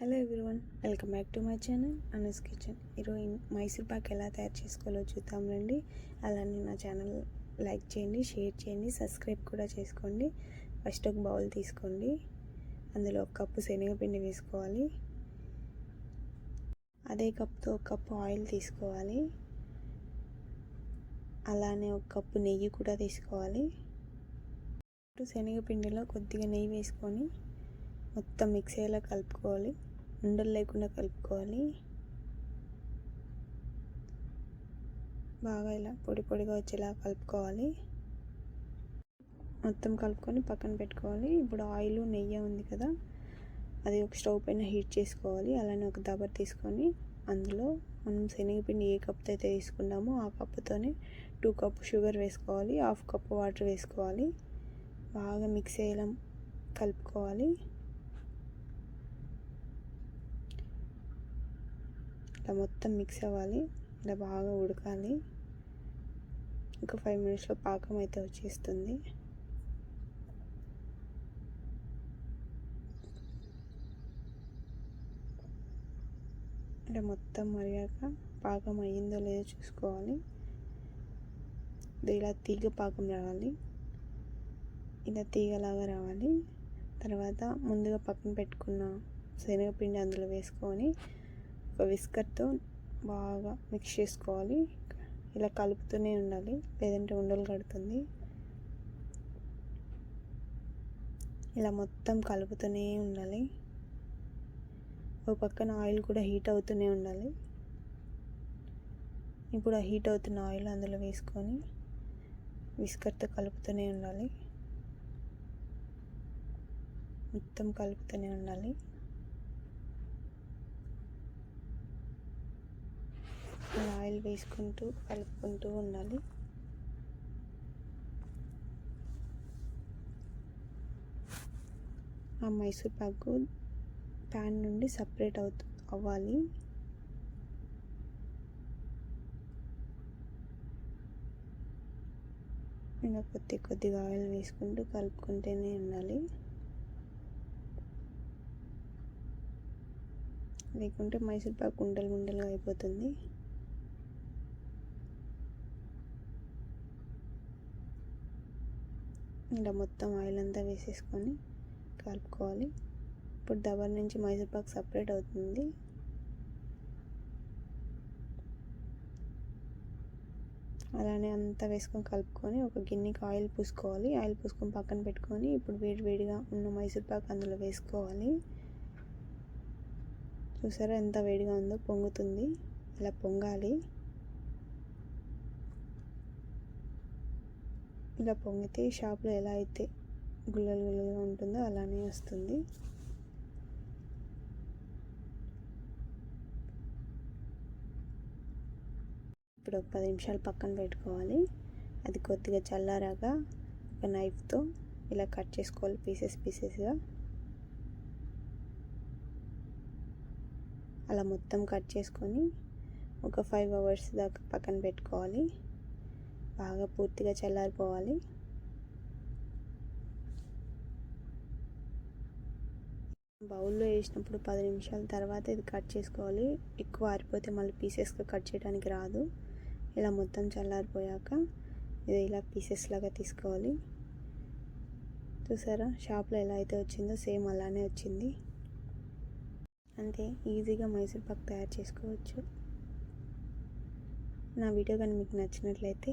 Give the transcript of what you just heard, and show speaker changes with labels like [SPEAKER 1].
[SPEAKER 1] Hello everyone welcome back to my channel Anas kitchen. ఈరోజు మైసూర్ పాక్ ఎలా తయారు చేసుకోవాలో చూద్దాం రండి. అలానే నా ఛానల్ లైక్ చేయండి షేర్ చేయండి సబ్స్క్రైబ్ కూడా చేసుకోండి. ఫస్ట్ ఒక బౌల్ తీసుకోండి. అందులో ఒక కప్పు శనగపిండి వేసుకోవాలి. అదే కప్తో ఒక కప్పు ఆయిల్ తీసుకోవాలి. అలానే ఒక కప్పు నెయ్యి కూడా తీసుకోవాలి. శనగపిండిలో కొద్దిగా నెయ్యి వేసుకొని మొత్తం మిక్స్ అయ్యేలా కలుపుకోవాలి. ఉండలు లేకుండా కలుపుకోవాలి బాగా ఇలా పొడి పొడిగా వచ్చేలా కలుపుకోవాలి. మొత్తం కలుపుకొని పక్కన పెట్టుకోవాలి. ఇప్పుడు ఆయిల్ నెయ్యి ఉంది కదా అది ఒక స్టవ్ పైన హీట్ చేసుకోవాలి. అలానే ఒక దబర్ తీసుకొని అందులో మనం శనగపిండి ఏ కప్తో అయితే తీసుకున్నామో ఆ కప్పుతోనే టూ కప్ షుగర్ వేసుకోవాలి. హాఫ్ కప్ వాటర్ వేసుకోవాలి. బాగా మిక్స్ అయ్యేలా కలుపుకోవాలి. ఇట్లా మొత్తం మిక్స్ అవ్వాలి. ఇలా బాగా ఉడకాలి. ఇంకా ఫైవ్ మినిట్స్లో పాకం అయితే వచ్చేస్తుంది. అంటే మొత్తం మరిగాక పాకం అయ్యిందో లేదో చూసుకోవాలి. ఇలా తీగ పాకం రావాలి. ఇలా తీగలాగా రావాలి. తర్వాత ముందుగా పక్కన పెట్టుకున్న శనగపిండి అందులో వేసుకొని విస్కర్తో బాగా మిక్స్ చేసుకోవాలి. ఇలా కలుపుతూనే ఉండాలి. లేదంటే ఉండలు కడుతుంది. ఇలా మొత్తం కలుపుతూనే ఉండాలి. ఒక పక్కన ఆయిల్ కూడా హీట్ అవుతూనే ఉండాలి. ఇప్పుడు ఆ హీట్ అవుతున్న ఆయిల్ అందులో వేసుకొని విస్కర్తో కలుపుతూనే ఉండాలి. మొత్తం కలుపుతూనే ఉండాలి. ఆయిల్ వేసుకుంటూ కలుపుకుంటూ ఉండాలి. ఆ మైసూర్ పాకు ప్యాన్ నుండి సపరేట్ అవుతు అవ్వాలి. ఇంకా కొద్ది కొద్దిగా ఆయిల్ వేసుకుంటూ కలుపుకుంటూనే ఉండాలి. లేకుంటే మైసూర్ పాకు ఉండలు ఉండలుగా అయిపోతుంది. ఇలా మొత్తం ఆయిల్ అంతా వేసేసుకొని కలుపుకోవాలి. ఇప్పుడు దబర్ నుంచి మైసూర్పాక్ సపరేట్ అవుతుంది. అలానే అంతా వేసుకొని కలుపుకొని ఒక గిన్నెకి ఆయిల్ పూసుకోవాలి. ఆయిల్ పూసుకొని పక్కన పెట్టుకొని ఇప్పుడు వేడి వేడిగా ఉన్న మైసూర్పాక్ అందులో వేసుకోవాలి. చూసారా ఎంత వేడిగా ఉందో పొంగుతుంది. ఇలా పొంగాలి. ఇలా పొంగితే షాప్లో ఎలా అయితే గుల్లలు గుల్లలుగా ఉంటుందో అలానే వస్తుంది. ఇప్పుడు ఒక పది నిమిషాలు పక్కన పెట్టుకోవాలి. అది కొద్దిగా చల్లారాగా ఒక నైఫ్తో ఇలా కట్ చేసుకోవాలి పీసెస్ పీసెస్గా అలా మొత్తం కట్ చేసుకొని ఒక ఫైవ్ అవర్స్ దాకా పక్కన పెట్టుకోవాలి. బాగా పూర్తిగా చల్లారిపోవాలి. బౌల్లో వేసినప్పుడు పది నిమిషాల తర్వాత ఇది కట్ చేసుకోవాలి. ఎక్కువ ఆరిపోతే మళ్ళీ పీసెస్గా కట్ చేయడానికి రాదు. ఇలా మొత్తం చల్లారిపోయాక ఇది ఇలా పీసెస్ లాగా తీసుకోవాలి. చూసారా? షాప్లో ఎలా అయితే వచ్చిందో సేమ్ అలానే వచ్చింది. అంతే ఈజీగా మైసూర్ పాక్ తయారు చేసుకోవచ్చు. నా వీడియో కానీ మీకు నచ్చినట్లయితే